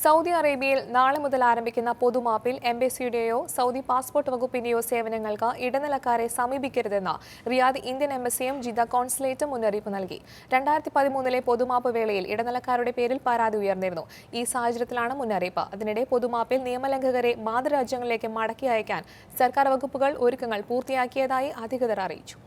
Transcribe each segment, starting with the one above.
Saudi അറേബ്യയിൽ നാളെ മുതൽ ആരംഭിക്കുന്ന പൊതുമാപ്പിൽ എംബസിയുടെയോ സൗദി പാസ്പോർട്ട് വകുപ്പിന്റെയോ സേവനങ്ങൾക്ക് ഇടനിലക്കാരെ സമീപിക്കരുതെന്ന് റിയാദ് ഇന്ത്യൻ എംബസിയും ജിദ്ദ കോൺസുലേറ്റും മുന്നറിയിപ്പ് നൽകി. രണ്ടായിരത്തി പതിമൂന്നിലെ പൊതുമാപ്പ് വേളയിൽ ഇടനിലക്കാരുടെ പേരിൽ പരാതി ഉയർന്നിരുന്നു. ഈ സാഹചര്യത്തിലാണ് മുന്നറിയിപ്പ്. അതിനിടെ പൊതുമാപ്പിൽ നിയമലംഘകരെ മാതൃരാജ്യങ്ങളിലേക്ക് മടക്കി അയക്കാൻ സർക്കാർ വകുപ്പുകൾ ഒരുക്കങ്ങൾ പൂർത്തിയാക്കിയതായി അധികൃതർ അറിയിച്ചു.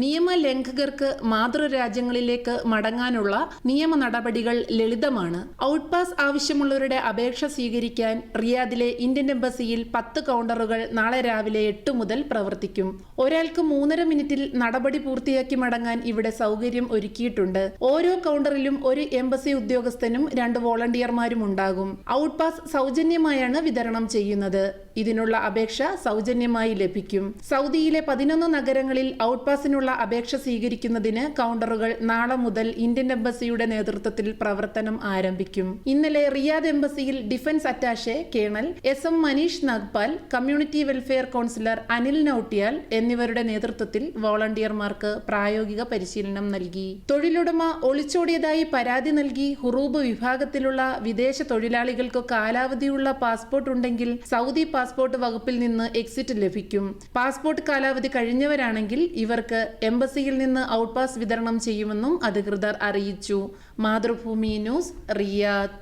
നിയമലംഘകർക്ക് മാതൃരാജ്യങ്ങളിലേക്ക് മടങ്ങാനുള്ള നിയമ നടപടികൾ ലളിതമാണ്. ഔട്ട് പാസ് ആവശ്യമുള്ളവരുടെ അപേക്ഷ സ്വീകരിക്കാൻ റിയാദിലെ ഇന്ത്യൻ എംബസിയിൽ പത്ത് കൗണ്ടറുകൾ നാളെ രാവിലെ എട്ട് മുതൽ പ്രവർത്തിക്കും. ഒരാൾക്ക് മൂന്നര മിനിറ്റിൽ നടപടി പൂർത്തിയാക്കി മടങ്ങാൻ ഇവിടെ സൗകര്യം ഒരുക്കിയിട്ടുണ്ട്. ഓരോ കൗണ്ടറിലും ഒരു എംബസി ഉദ്യോഗസ്ഥനും രണ്ട് വോളണ്ടിയർമാരും ഉണ്ടാകും. ഔട്ട് പാസ് സൗജന്യമായാണ് വിതരണം ചെയ്യുന്നത്. ഇതിനുള്ള അപേക്ഷ സൗജന്യമായി ലഭിക്കും. സൗദിയിലെ പതിനൊന്ന് നഗരങ്ങളിൽ ഔട്ട് പാസിനുള്ള അപേക്ഷ സ്വീകരിക്കുന്നതിന് കൗണ്ടറുകൾ നാളെ മുതൽ ഇന്ത്യൻ എംബസിയുടെ നേതൃത്വത്തിൽ പ്രവർത്തനം ആരംഭിക്കും. ഇന്നലെ Riyadh എംബസിയിൽ defence attache colonel S M Manish Nagpal community welfare counsellor Anil Nautiyal എന്നിവരുടെ നേതൃത്വത്തിൽ വോളണ്ടിയർമാർക്ക് പ്രായോഗിക പരിശീലനം നൽകി. തൊഴിലുടമ ഒളിച്ചോടിയതായി പരാതി നൽകി ഹുറൂബ് വിഭാഗത്തിലുള്ള വിദേശ തൊഴിലാളികൾക്ക് കാലാവധിയുള്ള പാസ്പോർട്ട് ഉണ്ടെങ്കിൽ സൗദി പാസ്പോർട്ട് വകുപ്പിൽ നിന്ന് എക്സിറ്റ് ലഭിക്കും. പാസ്പോർട്ട് കാലാവധി കഴിഞ്ഞവരാണെങ്കിൽ ഇവർക്ക് എംബസിയിൽ നിന്ന് ഔട്ട് പാസ് വിതരണം ചെയ്യുമെന്നും അധികൃതർ അറിയിച്ചു. Mathrubhumi news Riyadh.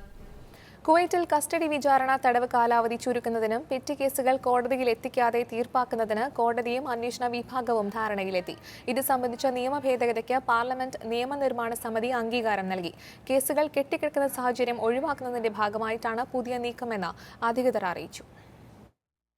കുവൈറ്റിൽ കസ്റ്റഡി വിചാരണ തടവ് കാലാവധി ചുരുക്കുന്നതിനും പെറ്റി കേസുകൾ കോടതിയിൽ എത്തിക്കാതെ തീർപ്പാക്കുന്നതിന് കോടതിയും അന്വേഷണ വിഭാഗവും ധാരണയിലെത്തി. ഇത് സംബന്ധിച്ച നിയമ ഭേദഗതിക്ക് പാർലമെന്റ് നിയമനിർമ്മാണ സമിതി അംഗീകാരം നൽകി. കേസുകൾ കെട്ടിക്കിടക്കുന്ന സാഹചര്യം ഒഴിവാക്കുന്നതിന്റെ ഭാഗമായിട്ടാണ് പുതിയ നീക്കമെന്ന് അധികൃതർ അറിയിച്ചു.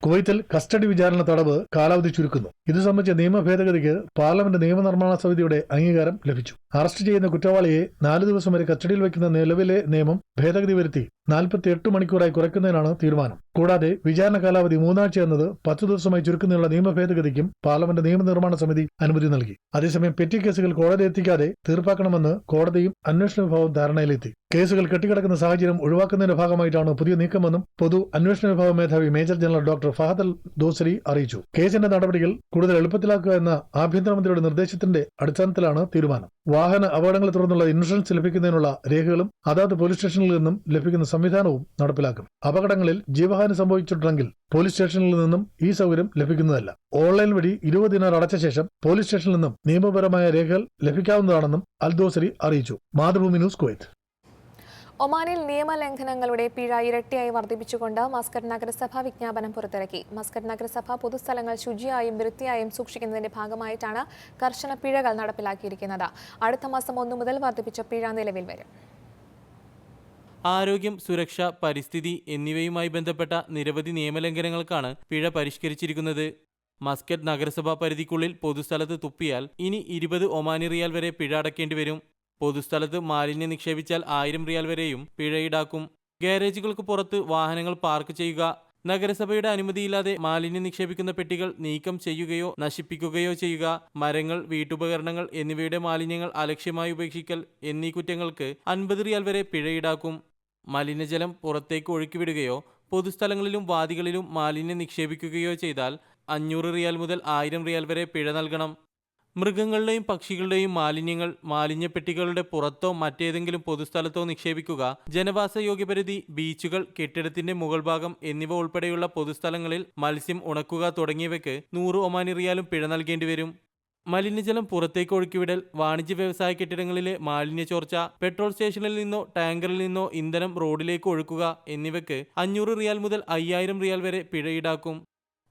കുവൈത്തിൽ കസ്റ്റഡി വിചാരണ തടവ് കാലാവധി ചുരുക്കുന്നു. ഇത് സംബന്ധിച്ച നിയമ ഭേദഗതിക്ക് പാർലമെന്റ് നിയമനിർമ്മാണ സമിതിയുടെ അംഗീകാരം ലഭിച്ചു. അറസ്റ്റ് ചെയ്യുന്ന കുറ്റവാളിയെ നാല് ദിവസം വരെ കസ്റ്റഡിയിൽ വയ്ക്കുന്ന നിലവിലെ നിയമം ഭേദഗതി വരുത്തി നാൽപ്പത്തി എട്ട് മണിക്കൂറായി കുറയ്ക്കുന്നതിനാണ് തീരുമാനം. കൂടാതെ വിചാരണ കാലാവധി മൂന്നാഴ്ച എന്നത് പത്ത് ദിവസമായി ചുരുക്കുന്നതിനുള്ള നിയമ ഭേദഗതിക്കും പാർലമെന്റ് നിയമനിർമ്മാണ സമിതി അനുമതി നൽകി. അതേസമയം പെറ്റി കേസുകൾ കോടതി എത്തിക്കാതെ തീർപ്പാക്കണമെന്ന് കോടതിയും അന്വേഷണ വിഭാഗവും ധാരണയിലെത്തി. കേസുകൾ കെട്ടിക്കിടക്കുന്ന സാഹചര്യം ഒഴിവാക്കുന്നതിന്റെ ഭാഗമായിട്ടാണ് പുതിയ നീക്കമെന്നും പൊതു അന്വേഷണ വിഭാഗം മേധാവി major general doctor Fahad al Dosari അറിയിച്ചു. കേസിന്റെ നടപടികൾ കൂടുതൽ എളുപ്പത്തിലാക്കുക എന്ന ആഭ്യന്തരമന്ത്രിയുടെ നിർദ്ദേശത്തിന്റെ അടിസ്ഥാനത്തിലാണ് തീരുമാനം. വാഹന അപകടങ്ങളെ തുടർന്നുള്ള ഇൻഷുറൻസ് ലഭിക്കുന്നതിനുള്ള രേഖകളും അതാത് പോലീസ് സ്റ്റേഷനിൽ നിന്നും ലഭിക്കുന്ന സംവിധാനവും നടപ്പിലാക്കും. അപകടങ്ങളിൽ ജീവഹാനി സംഭവിച്ചിട്ടുണ്ടെങ്കിൽ പോലീസ് സ്റ്റേഷനിൽ നിന്നും ഈ സൗകര്യം ലഭിക്കുന്നതല്ല. ഓൺലൈൻ വഴി ഇരുപത് ദിനാർ അടച്ച ശേഷം പോലീസ് സ്റ്റേഷനിൽ നിന്നും നിയമപരമായ രേഖകൾ ലഭിക്കാവുന്നതാണെന്നും അൽദോസരി അറിയിച്ചു. Mathrubhumi news Kuwait. ഒമാനിൽ നിയമലംഘനങ്ങളുടെ പിഴ ഇരട്ടിയായി വർദ്ധിപ്പിച്ചുകൊണ്ട് മസ്കറ്റ് നഗരസഭ വിജ്ഞാപനം പുറത്തിറക്കി. മസ്കറ്റ് നഗരസഭ പൊതുസ്ഥലങ്ങൾ ശുചിയായും വൃത്തിയായും സൂക്ഷിക്കുന്നതിന്റെ ഭാഗമായിട്ടാണ് കർശന പിഴകൾ നടപ്പിലാക്കിയിരിക്കുന്നത്. അടുത്ത മാസം ഒന്നു മുതൽ വർദ്ധിപ്പിച്ച പിഴ നിലവിൽ വരും. ആരോഗ്യം സുരക്ഷ പരിസ്ഥിതി എന്നിവയുമായി ബന്ധപ്പെട്ട നിരവധി നിയമലംഘനങ്ങൾക്കാണ് പിഴ പരിഷ്കരിച്ചിരിക്കുന്നത്. മസ്കറ്റ് നഗരസഭാ പരിധിക്കുള്ളിൽ പൊതുസ്ഥലത്ത് തുപ്പിയാൽ ഇനി ഇരുപത് ഒമാനി റിയാൽ വരെ പിഴ അടക്കേണ്ടി വരും. പൊതുസ്ഥലത്ത് മാലിന്യം നിക്ഷേപിച്ചാൽ ആയിരം റിയാൽ വരെയും പിഴ ഈടാക്കും. ഗാരേജുകൾക്ക് പുറത്ത് വാഹനങ്ങൾ പാർക്ക് ചെയ്യുക നഗരസഭയുടെ അനുമതിയില്ലാതെ മാലിന്യം നിക്ഷേപിക്കുന്ന പെട്ടികൾ നീക്കം ചെയ്യുകയോ നശിപ്പിക്കുകയോ ചെയ്യുക മരങ്ങൾ വീട്ടുപകരണങ്ങൾ എന്നിവയുടെ മാലിന്യങ്ങൾ അലക്ഷ്യമായി ഉപേക്ഷിക്കൽ എന്നീ കുറ്റങ്ങൾക്ക് അൻപത് റിയാൽ വരെ പിഴ ഈടാക്കും മലിനജലം പുറത്തേക്ക് ഒഴുക്കിവിടുകയോ പൊതുസ്ഥലങ്ങളിലും വാദികളിലും മാലിന്യം നിക്ഷേപിക്കുകയോ ചെയ്താൽ അഞ്ഞൂറ് റിയാൽ മുതൽ ആയിരം റിയാൽ വരെ പിഴ നൽകണം. മൃഗങ്ങളുടെയും പക്ഷികളുടെയും മാലിന്യങ്ങൾ മാലിന്യപ്പെട്ടികളുടെ പുറത്തോ മറ്റേതെങ്കിലും പൊതുസ്ഥലത്തോ നിക്ഷേപിക്കുക ജനവാസ യോഗ്യപരിധി ബീച്ചുകൾ കെട്ടിടത്തിന്റെ മുകൾ ഭാഗം എന്നിവ ഉൾപ്പെടെയുള്ള പൊതുസ്ഥലങ്ങളിൽ മത്സ്യം ഉണക്കുക തുടങ്ങിയവയ്ക്ക് നൂറ് ഒമാനി റിയാലും പിഴ നൽകേണ്ടി വരും. മലിനജലം പുറത്തേക്ക് ഒഴുക്കിവിടൽ വാണിജ്യ വ്യവസായ കെട്ടിടങ്ങളിലെ മാലിന്യ ചോർച്ച പെട്രോൾ സ്റ്റേഷനിൽ നിന്നോ ടാങ്കറിൽ നിന്നോ ഇന്ധനം റോഡിലേക്ക് ഒഴുക്കുക എന്നിവയ്ക്ക് അഞ്ഞൂറ് റിയാൽ മുതൽ അയ്യായിരം റിയാൽ വരെ പിഴ ഈടാക്കും.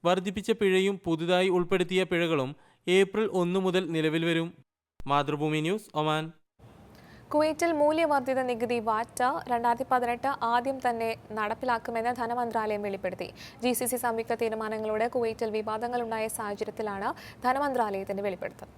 വർദ്ധിപ്പിച്ച പിഴയും പുതുതായി ഉൾപ്പെടുത്തിയ പിഴകളും ഏപ്രിൽ ഒന്ന് മുതൽ നിലവിൽ വരും. Mathrubhumi news Oman. കുവൈറ്റിൽ മൂല്യവർദ്ധിത നികുതി വാറ്റ രണ്ടായിരത്തി പതിനെട്ട് ആദ്യം തന്നെ നടപ്പിലാക്കുമെന്ന് ധനമന്ത്രാലയം വെളിപ്പെടുത്തി. ജി സി സി സംയുക്ത തീരുമാനങ്ങളോട് കുവൈറ്റിൽ വിവാദങ്ങളുണ്ടായ സാഹചര്യത്തിലാണ് ധനമന്ത്രാലയത്തിന്റെ വെളിപ്പെടുത്തൽ.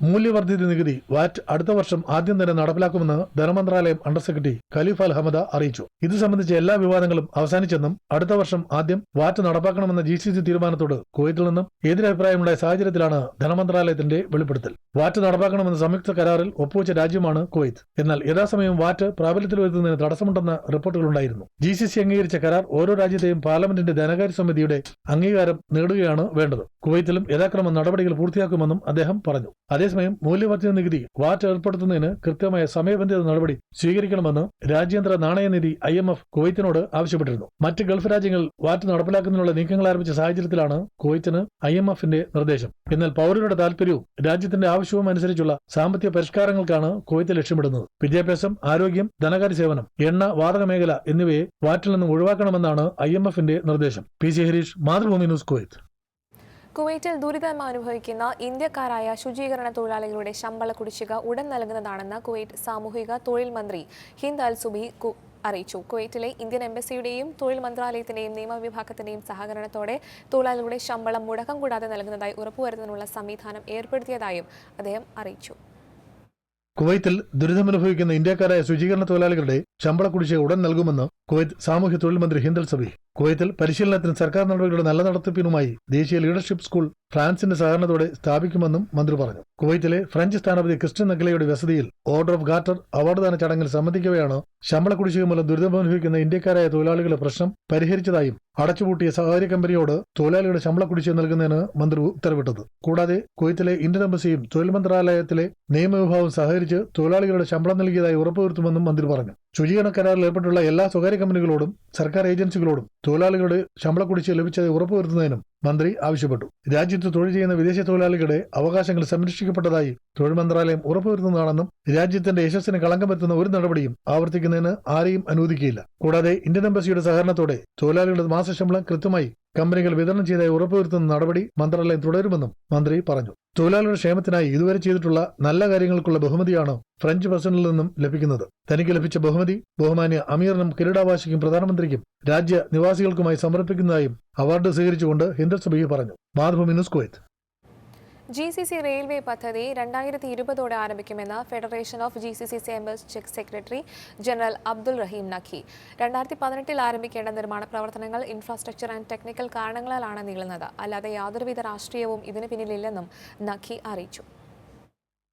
മൂല്യവർദ്ധിത നികുതി വാറ്റ് അടുത്ത വർഷം ആദ്യം തന്നെ നടപ്പിലാക്കുമെന്ന് ധനമന്ത്രാലയം അണ്ടർ സെക്രട്ടറി ഖലീഫ് അൽ അറിയിച്ചു. ഇത് സംബന്ധിച്ച എല്ലാ വിവാദങ്ങളും അവസാനിച്ചെന്നും അടുത്ത വർഷം ആദ്യം വാറ്റ് നടപ്പാക്കണമെന്ന ജി സി സി തീരുമാനത്തോട് കുവൈറ്റിൽ നിന്നും എതിരഭിപ്രായമുണ്ടായ സാഹചര്യത്തിലാണ് ധനമന്ത്രാലയത്തിന്റെ വെളിപ്പെടുത്തൽ. വാറ്റ് നടപ്പാക്കണമെന്ന സംയുക്ത കരാറിൽ ഒപ്പുവെച്ച രാജ്യമാണ് കുവൈത്ത്. എന്നാൽ യഥാസമയം വാറ്റ് പ്രാബല്യത്തിൽ വരുത്തുന്നതിന് തടസ്സമുണ്ടെന്ന റിപ്പോർട്ടുകളുണ്ടായിരുന്നു ജി സി സി അംഗീകരിച്ച കരാർ ഓരോ രാജ്യത്തെയും പാർലമെന്റിന്റെ ധനകാര്യ സമിതിയുടെ അംഗീകാരം നേടുകയാണ് വേണ്ടത്. കുവൈത്തിലും യഥാക്രമം നടപടികൾ പൂർത്തിയാക്കുമെന്നും അദ്ദേഹം പറഞ്ഞു. അതേ അതേസമയം മൂല്യവർദ്ധിത നികുതി വാറ്റ് ഏർപ്പെടുത്തുന്നതിന് കൃത്യമായ സമയബന്ധിത നടപടി സ്വീകരിക്കണമെന്ന് രാജ്യാന്തര നാണയനിധി ഐ എം എഫ് കുവൈത്തിനോട് ആവശ്യപ്പെട്ടിരുന്നു. മറ്റ് ഗൾഫ് രാജ്യങ്ങൾ വാറ്റ് നടപ്പിലാക്കുന്നതിനുള്ള നീക്കങ്ങൾ ആരംഭിച്ച സാഹചര്യത്തിലാണ് കുവൈത്തിന് ഐ എം എഫിന്റെ നിർദ്ദേശം. എന്നാൽ പൗരരുടെ താൽപര്യവും രാജ്യത്തിന്റെ ആവശ്യവും അനുസരിച്ചുള്ള സാമ്പത്തിക പരിഷ്കാരങ്ങൾക്കാണ് കുവൈത്ത് ലക്ഷ്യമിടുന്നത്. വിദ്യാഭ്യാസം ആരോഗ്യം ധനകാര്യ സേവനം എണ്ണ വാതക മേഖല എന്നിവയെ വാറ്റിൽ നിന്നും ഒഴിവാക്കണമെന്നാണ് ഐ എം എഫിന്റെ നിർദ്ദേശം. P C Harish Mathrubhumi news Kuwait. കുവൈറ്റിൽ ദുരിതം അനുഭവിക്കുന്ന ഇന്ത്യക്കാരായ ശുചീകരണ തൊഴിലാളികളുടെ ശമ്പള കുടിശ്ശിക ഉടൻ നൽകുന്നതാണെന്ന് കുവൈറ്റ് സാമൂഹിക തൊഴിൽ മന്ത്രി ഹിന്ദ് അൽ സുബി അറിയിച്ചു. കുവൈറ്റിലെ ഇന്ത്യൻ എംബസിയുടെയും തൊഴിൽ മന്ത്രാലയത്തിന്റെയും നിയമവിഭാഗത്തിന്റെയും സഹകരണത്തോടെ തൊഴിലാളികളുടെ ശമ്പളം മുടക്കം കൂടാതെ നൽകുന്നതായി ഉറപ്പുവരുത്തുന്നതിനുള്ള സംവിധാനം ഏർപ്പെടുത്തിയതായും അദ്ദേഹം അറിയിച്ചു. കുവൈത്തിൽ ദുരിതമനുഭവിക്കുന്ന ഇന്ത്യക്കാരായ ശുചീകരണ തൊഴിലാളികളുടെ ശമ്പള കുടിശ്ശിക ഉടൻ നൽകുമെന്ന് കുവൈത്ത് സാമൂഹ്യ തൊഴിൽ മന്ത്രി ഹിന്ദൽ സബി കുവൈത്തിൽ പരിശീലനത്തിന് സർക്കാർ നടപടികളുടെ നല്ല നടത്തിപ്പിനുമായി ദേശീയ ലീഡർഷിപ്പ് സ്കൂൾ ഫ്രാൻസിന്റെ സഹകരണത്തോടെ സ്ഥാപിക്കുമെന്നും മന്ത്രി പറഞ്ഞു. കുവൈത്തിലെ ഫ്രഞ്ച് സ്ഥാനപതി ക്രിസ്റ്റ്യൻ നഗലയുടെ വസതിയിൽ ഓർഡർ ഓഫ് ഗാർട്ടർ അവാർഡ് ദാന ചടങ്ങിൽ സംബന്ധിക്കവെയാണ് ശമ്പള കുടിശ്ശിക മൂലം ദുരിതമനുഭവിക്കുന്ന ഇന്ത്യക്കാരായ തൊഴിലാളികളുടെ പ്രശ്നം പരിഹരിച്ചതായും അടച്ചുപൂട്ടിയ സ്വകാര്യ കമ്പനിയോട് തൊഴിലാളികളുടെ ശമ്പള കുടിശ്ശിക നൽകുന്നതിന് മന്ത്രി ഉത്തരവിട്ടത്. കൂടാതെ കുവൈത്തിലെ ഇന്ത്യൻ എംബസിയും തൊഴിൽ മന്ത്രാലയത്തിലെ നിയമവിഭാഗവും സഹകരിച്ച് തൊഴിലാളികളുടെ ശമ്പളം നൽകിയതായി ഉറപ്പുവരുത്തുമെന്നും മന്ത്രി പറഞ്ഞു. ശുചീകരണ കരാറിൽ ഏർപ്പെട്ടുള്ള എല്ലാ സ്വകാര്യ കമ്പനികളോടും സർക്കാർ ഏജൻസികളോടും തൊഴിലാളികളുടെ ശമ്പള കുടിശ്ശിക ലഭിച്ചത് ഉറപ്പുവരുത്തുന്നതിനും മന്ത്രി ആവശ്യപ്പെട്ടു. രാജ്യത്ത് തൊഴിൽ ചെയ്യുന്ന വിദേശ തൊഴിലാളികളുടെ അവകാശങ്ങൾ സംരക്ഷിക്കപ്പെട്ടതായി തൊഴിൽ മന്ത്രാലയം ഉറപ്പുവരുത്തുന്നതാണെന്നും രാജ്യത്തിന്റെ യശസ്സിന് കളങ്കം വരുത്തുന്ന ഒരു നടപടിയും ആവർത്തിക്കുന്നതിന് ആരെയും അനുവദിക്കില്ല കൂടാതെ ഇന്ത്യൻ എംബസിയുടെ സഹകരണത്തോടെ തൊഴിലാളികളുടെ മാസശമ്പളം കൃത്യമായി കമ്പനികൾ വിതരണം ചെയ്ത ഉറപ്പുവരുത്തുന്ന നടപടി മന്ത്രാലയം തുടരുമെന്നും മന്ത്രി പറഞ്ഞു. തൊഴിലാളികളുടെ ക്ഷേമത്തിനായി ഇതുവരെ ചെയ്തിട്ടുള്ള നല്ല കാര്യങ്ങൾക്കുള്ള ബഹുമതിയാണ് ഫ്രഞ്ച് പ്രസിഡന്റിൽ നിന്നും ലഭിക്കുന്നത്. തനിക്ക് ലഭിച്ച ബഹുമതി ബഹുമാന്യ അമീറിനും കിരീടാവാസിക്കും പ്രധാനമന്ത്രിക്കും രാജ്യ നിവാസികൾക്കുമായി സമർപ്പിക്കുന്നതായും അവാർഡ് സ്വീകരിച്ചുകൊണ്ട് ഹിന്ദുസഭയെ പറഞ്ഞു. Mathrubhumi news Kuwait. G C C railway പദ്ധതി രണ്ടായിരത്തി ഇരുപതോടെ ആരംഭിക്കുമെന്ന് federation of G C C chambers check secretary general Abdul Rahim Naqi രണ്ടായിരത്തി പതിനെട്ടിൽ ആരംഭിക്കേണ്ട നിർമ്മാണ പ്രവർത്തനങ്ങൾ ഇൻഫ്രാസ്ട്രക്ചർ ആൻഡ് ടെക്നിക്കൽ കാരണങ്ങളാലാണ് നീളുന്നത്. അല്ലാതെ യാതൊരുവിധ രാഷ്ട്രീയവും ഇതിന് പിന്നിലില്ലെന്നും നഖി അറിയിച്ചു.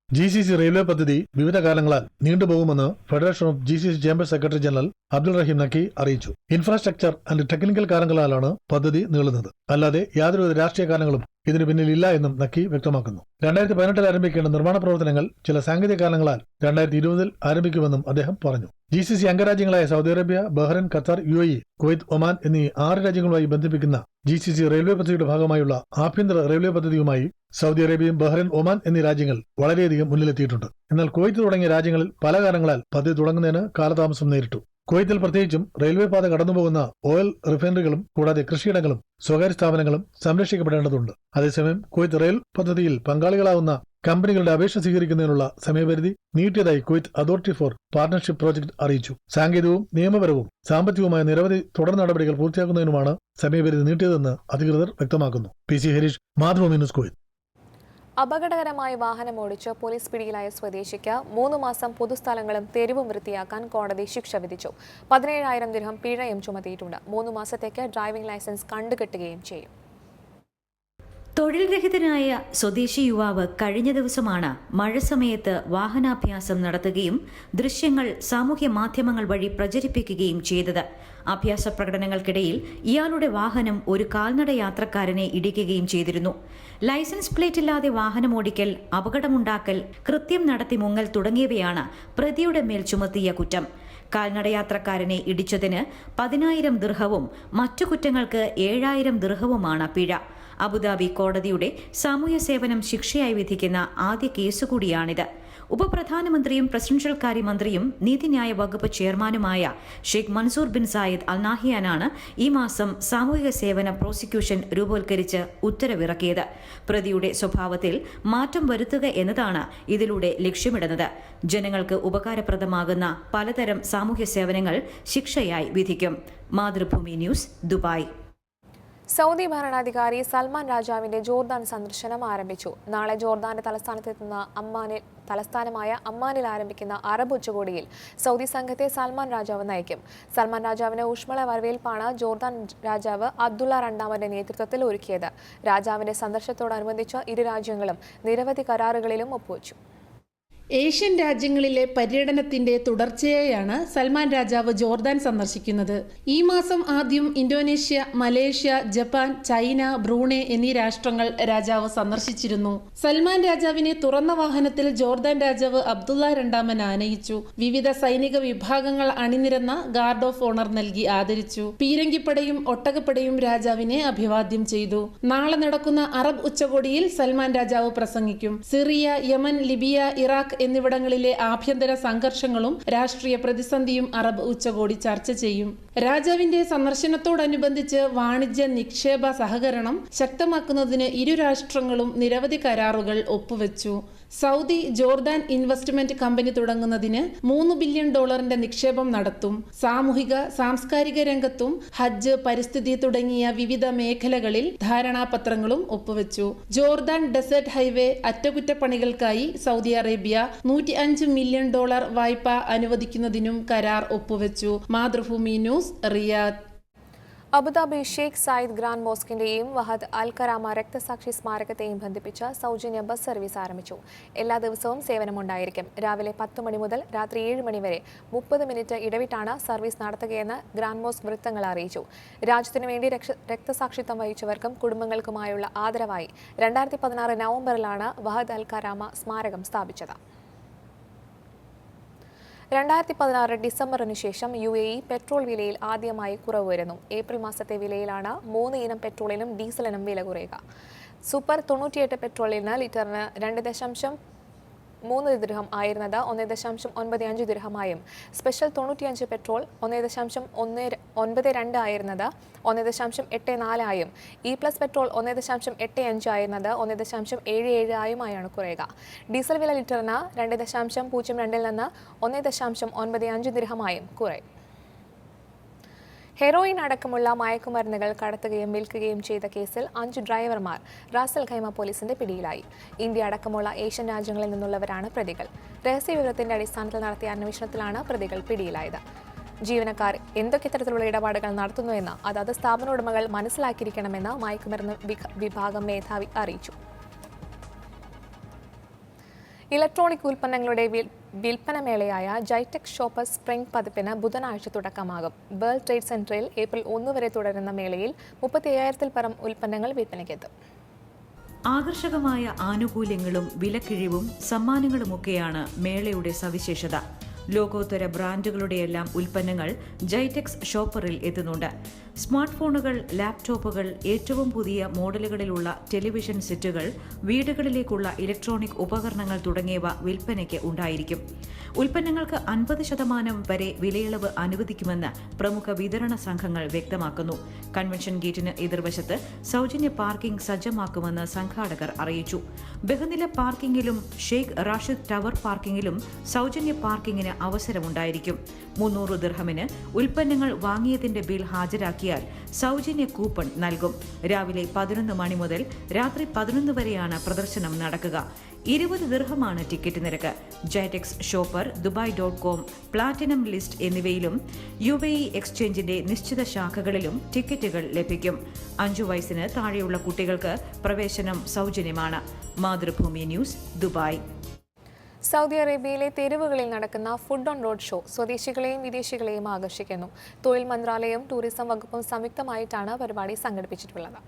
ജി സി സി റെയിൽവേ പദ്ധതി വിവിധ കാലങ്ങളാൽ നീണ്ടുപോകുമെന്ന് federation of G C C chamber secretary general Abdul Rahim Naqi അറിയിച്ചു. ഇൻഫ്രാസ്ട്രക്ചർ ആൻഡ് ടെക്നിക്കൽ കാരണങ്ങളാലാണ് പദ്ധതി നീളുന്നത്. അല്ലാതെ യാതൊരുവിധ രാഷ്ട്രീയ കാരണങ്ങളും ഇതിന് പിന്നിലില്ല എന്നും നക്കി വ്യക്തമാക്കുന്നു. രണ്ടായിരത്തി പതിനെട്ടിൽ ആരംഭിക്കേണ്ട നിർമ്മാണ പ്രവർത്തനങ്ങൾ ചില സാങ്കേതിക കാരണങ്ങളാൽ രണ്ടായിരത്തി ഇരുപതിൽ ആരംഭിക്കുമെന്നും അദ്ദേഹം പറഞ്ഞു. G C C അംഗരാജ്യങ്ങളായ Saudi Arabia Bahrain Qatar U A Kuwait Oman എന്നീ ആറ് രാജ്യങ്ങളുമായി ബന്ധിപ്പിക്കുന്ന ജി സി സി റെയിൽവേ പദ്ധതിയുടെ ഭാഗമായുള്ള ആഭ്യന്തര റെയിൽവേ പദ്ധതിയുമായി സൗദി അറേബ്യയും ബഹ്റൈൻ ഒമാൻ എന്നീ രാജ്യങ്ങൾ വളരെയധികം മുന്നിലെത്തിയിട്ടുണ്ട്. എന്നാൽ കുവൈത്ത് തുടങ്ങിയ രാജ്യങ്ങളിൽ പല കാരണങ്ങളാൽ പദ്ധതി തുടങ്ങുന്നതിന് കാലതാമസം നേരിട്ടു. കുവൈത്തിൽ പ്രത്യേകിച്ചും റെയിൽവേ പാത കടന്നുപോകുന്ന ഓയിൽ റിഫൈനറികളും കൂടാതെ കൃഷിയിടങ്ങളും സ്വകാര്യ സ്ഥാപനങ്ങളും സംരക്ഷിക്കപ്പെടേണ്ടതുണ്ട്. അതേസമയം കുവൈത്ത് റെയിൽ പദ്ധതിയിൽ പങ്കാളികളാവുന്ന കമ്പനികളുടെ അപേക്ഷ സ്വീകരിക്കുന്നതിനുള്ള സമയപരിധി നീട്ടിയതായി Kuwait authority for partnership project അറിയിച്ചു. സാങ്കേതികവും നിയമപരവും സാമ്പത്തികവുമായ നിരവധി തുടർ നടപടികൾ പൂർത്തിയാക്കുന്നതിനുമാണ് സമയപരിധി നീട്ടിയതെന്ന് അധികൃതർ വ്യക്തമാക്കുന്നു. P C Harish Mathrubhumi news Kuwait. അപകടകരമായി വാഹനം ഓടിച്ച് പോലീസ് പിടിയിലായ സ്വദേശിക്ക് മൂന്ന് മാസം പൊതുസ്ഥലങ്ങളും തെരുവും വൃത്തിയാക്കാൻ കോടതി ശിക്ഷ വിധിച്ചു. പതിനേഴായിരം ദിർഹം പിഴയും ചുമത്തിയിട്ടുണ്ട്. മൂന്ന് മാസത്തേക്ക് ഡ്രൈവിംഗ് ലൈസൻസ് കണ്ടുകെട്ടുകയും ചെയ്യും. തൊഴിൽ രഹിതനായ സ്വദേശി യുവാവ് കഴിഞ്ഞ ദിവസമാണ് മഴ സമയത്ത് വാഹനാഭ്യാസം നടത്തുകയും ദൃശ്യങ്ങൾ സാമൂഹ്യ മാധ്യമങ്ങൾ വഴി പ്രചരിപ്പിക്കുകയും ചെയ്തത്. അഭ്യാസ പ്രകടനങ്ങൾക്കിടയിൽ ഇയാളുടെ വാഹനം ഒരു കാൽനട യാത്രക്കാരനെ ഇടിക്കുകയും ചെയ്തിരുന്നു. ലൈസൻസ് പ്ലേറ്റ് ഇല്ലാതെ വാഹനം വാഹനമോടിക്കൽ അപകടമുണ്ടാക്കൽ കൃത്യം നടത്തി മുങ്ങൽ തുടങ്ങിയവയാണ് പ്രതിയുടെ മേൽ ചുമത്തിയ കുറ്റം. കാൽനടയാത്രക്കാരനെ ഇടിച്ചതിന് പതിനായിരം ദൃഹവും മറ്റു കുറ്റങ്ങൾക്ക് ഏഴായിരം ദൃഹവുമാണ് പിഴ. അബുദാബി കോടതിയുടെ സാമൂഹ്യ സേവനം ശിക്ഷയായി വിധിക്കുന്ന ആദ്യ കേസ് കൂടിയാണിത്. ഉപപ്രധാനമന്ത്രിയും പ്രസിഡൻഷ്യൽ കാര്യമന്ത്രിയും നീതിന്യായ വകുപ്പ് ചെയർമാനുമായ sheikh Mansour bin Zayed al നാഹിയാനാണ് ഈ മാസം സാമൂഹിക സേവന പ്രോസിക്യൂഷൻ രൂപവത്കരിച്ച് ഉത്തരവിറക്കിയത്. പ്രതിയുടെ സ്വഭാവത്തിൽ മാറ്റം വരുത്തുക എന്നതാണ് ഇതിലൂടെ ലക്ഷ്യമിടുന്നത്. ജനങ്ങൾക്ക് ഉപകാരപ്രദമാകുന്ന പലതരം സാമൂഹ്യ സേവനങ്ങൾ ശിക്ഷയായി വിധിക്കും. Mathrubhumi news Dubai. സൗദി ഭരണാധികാരി സൽമാൻ രാജാവിന്റെ ജോർദാൻ സന്ദർശനം ആരംഭിച്ചു. നാളെ ജോർദാന്റെ തലസ്ഥാനത്തെത്തുന്ന അമ്മാനിൽ തലസ്ഥാനമായ അമ്മാനിൽ ആരംഭിക്കുന്ന അറബ് ഉച്ചകോടിയിൽ സൗദി സംഘത്തെ സൽമാൻ രാജാവ് നയിക്കും. സൽമാൻ രാജാവിന് ഊഷ്മള വരവേൽപ്പാണ് ജോർദാൻ രാജാവ് അബ്ദുള്ള രണ്ടാമന്റെ നേതൃത്വത്തിൽ ഒരുക്കിയത്. രാജാവിന്റെ സന്ദർശനത്തോടനുബന്ധിച്ച് ഇരു രാജ്യങ്ങളും നിരവധി കരാറുകളിലും ഒപ്പുവച്ചു. ഏഷ്യൻ രാജ്യങ്ങളിലെ പര്യടനത്തിന്റെ തുടർച്ചയായാണ് സൽമാൻ രാജാവ് ജോർദാൻ സന്ദർശിക്കുന്നത്. ഈ മാസം ആദ്യം Indonesia Malaysia Japan China Brunei എന്നീ രാഷ്ട്രങ്ങൾ രാജാവ് സന്ദർശിച്ചിരുന്നു. സൽമാൻ രാജാവിനെ തുറന്ന വാഹനത്തിൽ ജോർദാൻ രാജാവ് അബ്ദുള്ള രണ്ടാമൻ ആനയിച്ചു. വിവിധ സൈനിക വിഭാഗങ്ങൾ അണിനിരന്ന ഗാർഡ് ഓഫ് ഓണർ നൽകി ആദരിച്ചു. പീരങ്കിപ്പടയും ഒട്ടകപ്പടയും രാജാവിനെ അഭിവാദ്യം ചെയ്തു. നാളെ നടക്കുന്ന അറബ് ഉച്ചകോടിയിൽ സൽമാൻ രാജാവ് പ്രസംഗിക്കും. സിറിയ യമൻ ലിബിയ ഇറാഖ് എന്നിവിടങ്ങളിലെ ആഭ്യന്തര സംഘർഷങ്ങളും രാഷ്ട്രീയ പ്രതിസന്ധിയും അറബ് ഉച്ചകോടി ചർച്ച ചെയ്യും. രാജാവിന്റെ സന്ദർശനത്തോടനുബന്ധിച്ച് വാണിജ്യ നിക്ഷേപ സഹകരണം ശക്തമാക്കുന്നതിന് ഇരു രാഷ്ട്രങ്ങളും നിരവധി കരാറുകൾ ഒപ്പുവെച്ചു. സൗദി ജോർദാൻ ഇൻവെസ്റ്റ്മെന്റ് കമ്പനി തുടങ്ങുന്നതിന് മൂന്ന് ബില്യൺ ഡോളറിന്റെ നിക്ഷേപം നടത്തും. സാമൂഹിക സാംസ്കാരിക രംഗത്തും ഹജ്ജ് പരിസ്ഥിതി തുടങ്ങിയ വിവിധ മേഖലകളിൽ ധാരണാപത്രങ്ങളും ഒപ്പുവെച്ചു. ജോർദാൻ ഡെസേർട്ട് ഹൈവേ അറ്റകുറ്റപ്പണികൾക്കായി സൗദി അറേബ്യ നൂറ്റി അഞ്ച് മില്യൺ ഡോളർ വായ്പ അനുവദിക്കുന്നതിനും കരാർ ഒപ്പുവെച്ചു. Mathrubhumi news Riyadh. Abu Dhabi sheikh Zayed grand മോസ്കിന്റെയും Wahat അൽ കരാമ രക്തസാക്ഷി സ്മാരകത്തെയും ബന്ധിപ്പിച്ച സൗജന്യ ബസ് സർവീസ് ആരംഭിച്ചു. എല്ലാ ദിവസവും സേവനമുണ്ടായിരിക്കും. രാവിലെ പത്ത് മണി മുതൽ രാത്രി ഏഴ് മണി വരെ മുപ്പത് മിനിറ്റ് ഇടവിട്ടാണ് സർവീസ് നടത്തുകയെന്ന് ഗ്രാൻഡ് മോസ്ക് വൃത്തങ്ങൾ അറിയിച്ചു. രാജ്യത്തിനു വേണ്ടി രക്തസാക്ഷിത്വം വഹിച്ചവർക്കും കുടുംബങ്ങൾക്കുമായുള്ള ആദരവായി രണ്ടായിരത്തി പതിനാറ് നവംബറിലാണ് വഹദ് അൽ കരാമ സ്മാരകം സ്ഥാപിച്ചത്. രണ്ടായിരത്തി പതിനാറ് ഡിസംബറിന് ശേഷം യു എ ഇ പെട്രോൾ വിലയിൽ ആദ്യമായി കുറവ് വരുന്നു. ഏപ്രിൽ മാസത്തെ വിലയിലാണ് മൂന്ന് ഇനം പെട്രോളിനും ഡീസലിനും വില കുറയുക. സൂപ്പർ തൊണ്ണൂറ്റിയെട്ട് പെട്രോളിന് ലിറ്ററിന് രണ്ട് ദശാംശം മൂന്ന് ദിർഹം ആയിരുന്നത് ഒന്ന് ദശാംശം ഒൻപത് അഞ്ച് ദിർഹമായും സ്പെഷ്യൽ തൊണ്ണൂറ്റിയഞ്ച് പെട്രോൾ ഒന്ന് ദശാംശം ഒന്ന് ഒൻപത് രണ്ട് ആയിരുന്നത് ഒന്ന് ദശാംശം എട്ട് നാലായും ഇ പ്ലസ് പെട്രോൾ ഒന്ന് ദശാംശം എട്ട് അഞ്ച് ആയിരുന്നത് ഒന്ന് ദശാംശം ഏഴ് ഏഴ് ആയുമായാണ് കുറയുക. ഡീസൽ വില ലിറ്ററിന് രണ്ട് ദശാംശം പൂജ്യം രണ്ടിൽ നിന്ന് ഒന്ന് ദശാംശം ഒൻപത് അഞ്ച് ദിർഹമായും കുറയും. ഹെറോയിൻ അടക്കമുള്ള മയക്കുമരുന്നുകൾ കടത്തുകയും വിൽക്കുകയും ചെയ്ത കേസിൽ അഞ്ച് ഡ്രൈവർമാർ റാസൽ ഖൈമ പോലീസിന്റെ പിടിയിലായി. ഇന്ത്യ അടക്കമുള്ള ഏഷ്യൻ രാജ്യങ്ങളിൽ നിന്നുള്ളവരാണ് പ്രതികൾ. രഹസ്യവിവരത്തിന്റെ അടിസ്ഥാനത്തിൽ നടത്തിയ അന്വേഷണത്തിലാണ് പ്രതികൾ പിടിയിലായത്. ജീവനക്കാർ എന്തൊക്കെ തരത്തിലുള്ള ഇടപാടുകൾ നടത്തുന്നുവെന്ന് അതാത് സ്ഥാപന ഉടമകൾ മനസ്സിലാക്കിയിരിക്കണമെന്ന് മയക്കുമരുന്ന് വിഭാഗം മേധാവി അറിയിച്ചു. ഇലക്ട്രോണിക് ഉൽപ്പന്നങ്ങളുടെ വിൽ- വിൽപ്പന മേളയായ ജൈടെക് ഷോപ്പർ സ്പ്രിംഗ് പതിപ്പിന് ബുധനാഴ്ച തുടക്കമാകും. വേൾഡ് ട്രേഡ് സെന്ററിൽ ഏപ്രിൽ ഒന്ന് വരെ തുടരുന്ന മേളയിൽ മുപ്പത്തി അയ്യായിരത്തിൽ പരം ഉൽപ്പന്നങ്ങൾ വിൽപ്പനയ്ക്കെത്തും. ആകർഷകമായ ആനുകൂല്യങ്ങളും വിലക്കിഴിവും സമ്മാനങ്ങളുമൊക്കെയാണ് മേളയുടെ സവിശേഷത. ലോകോത്തര ബ്രാൻഡുകളുടെയെല്ലാം ഉൽപ്പന്നങ്ങൾ ജൈടെക്സ് ഷോപ്പറിൽ എത്തുന്നുണ്ട്. സ്മാർട്ട് ഫോണുകൾ ലാപ്ടോപ്പുകൾ ഏറ്റവും പുതിയ മോഡലുകളിലുള്ള ടെലിവിഷൻ സെറ്റുകൾ വീടുകളിലേക്കുള്ള ഇലക്ട്രോണിക് ഉപകരണങ്ങൾ തുടങ്ങിയവ വിൽപ്പനയ്ക്ക് ഉണ്ടായിരിക്കും. ഉൽപ്പന്നങ്ങൾക്ക് അൻപത് ശതമാനം വരെ വിലയിളവ് അനുവദിക്കുമെന്ന് പ്രമുഖ വിതരണ സംഘങ്ങൾ വ്യക്തമാക്കുന്നു. കൺവെൻഷൻ ഗേറ്റിന് എതിർവശത്ത് സൗജന്യ പാർക്കിംഗ് സജ്ജമാക്കുമെന്ന് സംഘാടകർ അറിയിച്ചു. ബഹുനില പാർക്കിംഗിലും ഷെയ്ഖ് റാഷിദ് ടവർ പാർക്കിംഗിലും സൗജന്യ പാർക്കിംഗിന് അവസരമുണ്ടായിരിക്കും. മുന്നൂറ് ദിർഹമിന് ഉൽപ്പന്നങ്ങൾ വാങ്ങിയതിന്റെ ബിൽ ഹാജരാക്കിയാൽ സൗജന്യ കൂപ്പൺ നൽകും. രാവിലെ പതിനൊന്ന് മണി മുതൽ രാത്രി പതിനൊന്ന് വരെയാണ് പ്രദർശനം നടക്കുക. ഇരുപത് ദീർഘമാണ് ടിക്കറ്റ് നിരക്ക്. Gitex shopper Dubai dot com platinum list എന്നിവയിലും യു എ എക്സ്ചേഞ്ചിന്റെ നിശ്ചിത ശാഖകളിലും ടിക്കറ്റുകൾ ലഭിക്കും. അഞ്ചു വയസ്സിന് താഴെയുള്ള കുട്ടികൾക്ക് പ്രവേശനം സൗജന്യമാണ്. Mathrubhumi news Dubai. സൗദി അറേബ്യയിലെ തെരുവുകളിൽ നടക്കുന്ന ഫുഡ് ഓൺ റോഡ് ഷോ സ്വദേശികളെയും വിദേശികളെയും ആകർഷിക്കുന്നു. തൊഴിൽ മന്ത്രാലയവും ടൂറിസം വകുപ്പും സംയുക്തമായിട്ടാണ് പരിപാടി സംഘടിപ്പിച്ചിട്ടുള്ളത്.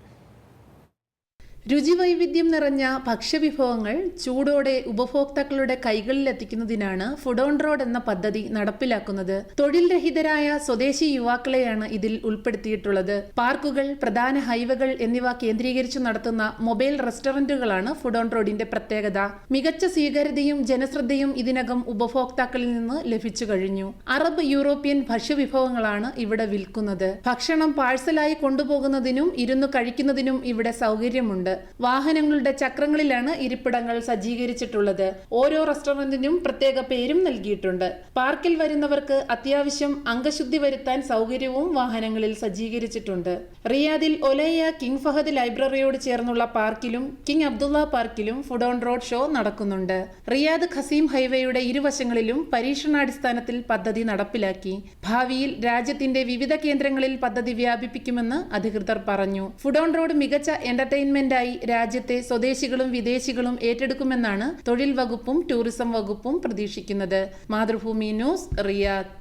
രുചിവൈവിധ്യം നിറഞ്ഞ ഭക്ഷ്യവിഭവങ്ങൾ ചൂടോടെ ഉപഭോക്താക്കളുടെ കൈകളിൽ എത്തിക്കുന്നതിനാണ് ഫുഡ് ഓൺ റോഡ് എന്ന പദ്ധതി നടപ്പിലാക്കുന്നത്. തൊഴിൽ രഹിതരായ സ്വദേശി യുവാക്കളെയാണ് ഇതിൽ ഉൾപ്പെടുത്തിയിട്ടുള്ളത്. പാർക്കുകൾ പ്രധാന ഹൈവേകൾ എന്നിവ കേന്ദ്രീകരിച്ച് നടത്തുന്ന മൊബൈൽ റെസ്റ്റോറന്റുകളാണ് ഫുഡ് ഓൺ റോഡിന്റെ പ്രത്യേകത. മികച്ച സ്വീകാര്യതയും ജനശ്രദ്ധയും ഇതിനകം ഉപഭോക്താക്കളിൽ നിന്ന് ലഭിച്ചു കഴിഞ്ഞു. അറബ് യൂറോപ്യൻ ഭക്ഷ്യവിഭവങ്ങളാണ് ഇവിടെ വിൽക്കുന്നത്. ഭക്ഷണം പാഴ്സലായി കൊണ്ടുപോകുന്നതിനും ഇരുന്ന് കഴിക്കുന്നതിനും ഇവിടെ സൗകര്യമുണ്ട്. വാഹനങ്ങളുടെ ചക്രങ്ങളിലാണ് ഇരിപ്പിടങ്ങൾ സജ്ജീകരിച്ചിട്ടുള്ളത്. ഓരോ റെസ്റ്റോറന്റിനും പ്രത്യേക പേരും നൽകിയിട്ടുണ്ട്. പാർക്കിൽ വരുന്നവർക്ക് അത്യാവശ്യം അംഗശുദ്ധി വരുത്താൻ സൗകര്യവും വാഹനങ്ങളിൽ സജ്ജീകരിച്ചിട്ടുണ്ട്. റിയാദിൽ ഒലയ കിങ് ഫഹദ് ലൈബ്രറിയോട് ചേർന്നുള്ള പാർക്കിലും കിങ് അബ്ദുള്ള പാർക്കിലും ഫുഡ് ഓൺ റോഡ് ഷോ നടക്കുന്നുണ്ട്. റിയാദ് ഖസീം ഹൈവേയുടെ ഇരുവശങ്ങളിലും പരീക്ഷണാടിസ്ഥാനത്തിൽ പദ്ധതി നടപ്പിലാക്കി. ഭാവിയിൽ രാജ്യത്തിന്റെ വിവിധ കേന്ദ്രങ്ങളിൽ പദ്ധതി വ്യാപിപ്പിക്കുമെന്ന് അധികൃതർ പറഞ്ഞു. ഫുഡ് ഓൺ റോഡ് മികച്ച എന്റർടൈൻമെന്റായി വർഷങ്ങളിലായി രാജ്യത്തെ സ്വദേശികളും വിദേശികളും ഏറ്റെടുക്കുമെന്നാണ് തൊഴിൽ വകുപ്പും ടൂറിസം വകുപ്പും പ്രതീക്ഷിക്കുന്നത്. Mathrubhumi news Riyadh.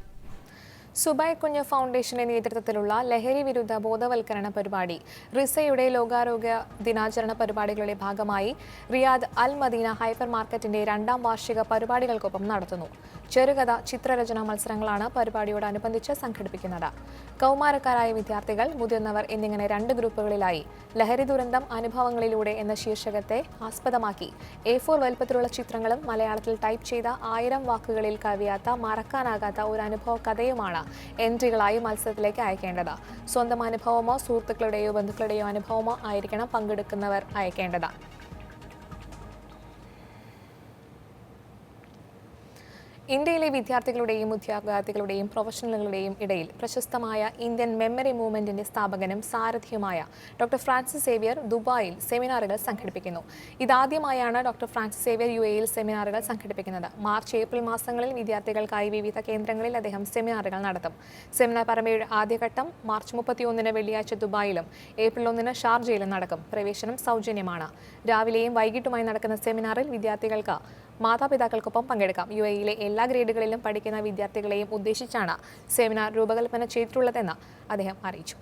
സുബായ് കുഞ്ഞ് ഫൗണ്ടേഷന്റെ നേതൃത്വത്തിലുള്ള ലഹരി വിരുദ്ധ ബോധവൽക്കരണ പരിപാടി റിസയുടെ ലോകാരോഗ്യ ദിനാചരണ പരിപാടികളുടെ ഭാഗമായി റിയാദ് അൽ മദീന ഹൈപ്പർ മാർക്കറ്റിന്റെ രണ്ടാം വാർഷിക പരിപാടികൾക്കൊപ്പം നടത്തുന്നു. ചെറുകഥ ചിത്രരചനാ മത്സരങ്ങളാണ് പരിപാടിയോടനുബന്ധിച്ച് സംഘടിപ്പിക്കുന്നത്. കൗമാരക്കാരായ വിദ്യാർത്ഥികൾ മുതിർന്നവർ എന്നിങ്ങനെ രണ്ട് ഗ്രൂപ്പുകളിലായി ലഹരി ദുരന്തം അനുഭവങ്ങളിലൂടെ എന്ന ശീർഷകത്തെ ആസ്പദമാക്കി. എ ഫോർ വലുപ്പത്തിലുള്ള ചിത്രങ്ങളും മലയാളത്തിൽ ടൈപ്പ് ചെയ്ത ആയിരം വാക്കുകളിൽ കവിയാത്ത മറക്കാനാകാത്ത ഒരു അനുഭവ കഥയുമാണ് എൻട്രികളായി മത്സരത്തിലേക്ക് അയക്കേണ്ടത്. സ്വന്തം അനുഭവമോ സുഹൃത്തുക്കളുടെയോ ബന്ധുക്കളുടെയോ അനുഭവമോ ആയിരിക്കണം പങ്കെടുക്കുന്നവർ അയക്കേണ്ടത്. ഇന്ത്യയിലെ വിദ്യാർത്ഥികളുടെയും ഉദ്യോഗാർത്ഥികളുടെയും പ്രൊഫഷണലുകളുടെയും ഇടയിൽ പ്രശസ്തമായ ഇന്ത്യൻ മെമ്മറി മൂവ്മെന്റിന്റെ സ്ഥാപകനും സാരഥിയുമായ ഡോക്ടർ ഫ്രാൻസിസ് സേവിയർ ദുബായിൽ സെമിനാറുകൾ സംഘടിപ്പിക്കുന്നു. ഇതാദ്യമായാണ് ഡോക്ടർ ഫ്രാൻസിസ് സേവിയർ യു എയിൽ സെമിനാറുകൾ സംഘടിപ്പിക്കുന്നത്. മാർച്ച് ഏപ്രിൽ മാസങ്ങളിൽ വിദ്യാർത്ഥികൾക്കായി വിവിധ കേന്ദ്രങ്ങളിൽ അദ്ദേഹം സെമിനാറുകൾ നടത്തും. സെമിനാർ പരമ്പരയുടെ ആദ്യഘട്ടം മാർച്ച് മുപ്പത്തിയൊന്നിന് വെള്ളിയാഴ്ച ദുബായിലും ഏപ്രിൽ ഒന്നിന് ഷാർജയിലും നടക്കും. പ്രവേശനം സൗജന്യമാണ്. രാവിലെയും വൈകിട്ടുമായി നടക്കുന്ന സെമിനാറിൽ വിദ്യാർത്ഥികൾക്ക് മാതാപിതാക്കൾക്കൊപ്പം പങ്കെടുക്കാം. യു എയിലെ എല്ലാ ഗ്രേഡുകളിലും പഠിക്കുന്ന വിദ്യാർത്ഥികളെയും ഉദ്ദേശിച്ചാണ് സെമിനാർ രൂപകൽപ്പന ചെയ്തിട്ടുള്ളതെന്ന് അദ്ദേഹം അറിയിച്ചു.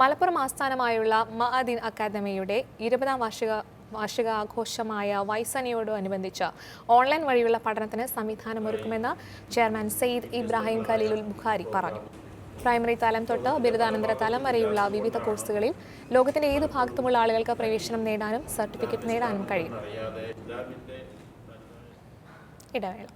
മലപ്പുറം ആസ്ഥാനമായുള്ള മഅദീൻ അക്കാദമിയുടെ ഇരുപതാം വാർഷിക വാർഷികാഘോഷമായ വൈസനയോടനുബന്ധിച്ച് ഓൺലൈൻ വഴിയുള്ള പഠനത്തിന് സംവിധാനമൊരുക്കുമെന്ന് ചെയർമാൻ സെയ്ദ് ഇബ്രാഹിം ഖലീലുൽ ബുഖാരി പറഞ്ഞു. പ്രൈമറി തലം തൊട്ട് ബിരുദാനന്തര തലം വരെയുള്ള വിവിധ കോഴ്സുകളിൽ ലോകത്തിന്റെ ഏത് ഭാഗത്തുമുള്ള ആളുകൾക്ക് പ്രവേശനം നേടാനും സർട്ടിഫിക്കറ്റ് നേടാനും കഴിയും. ഇടവേള.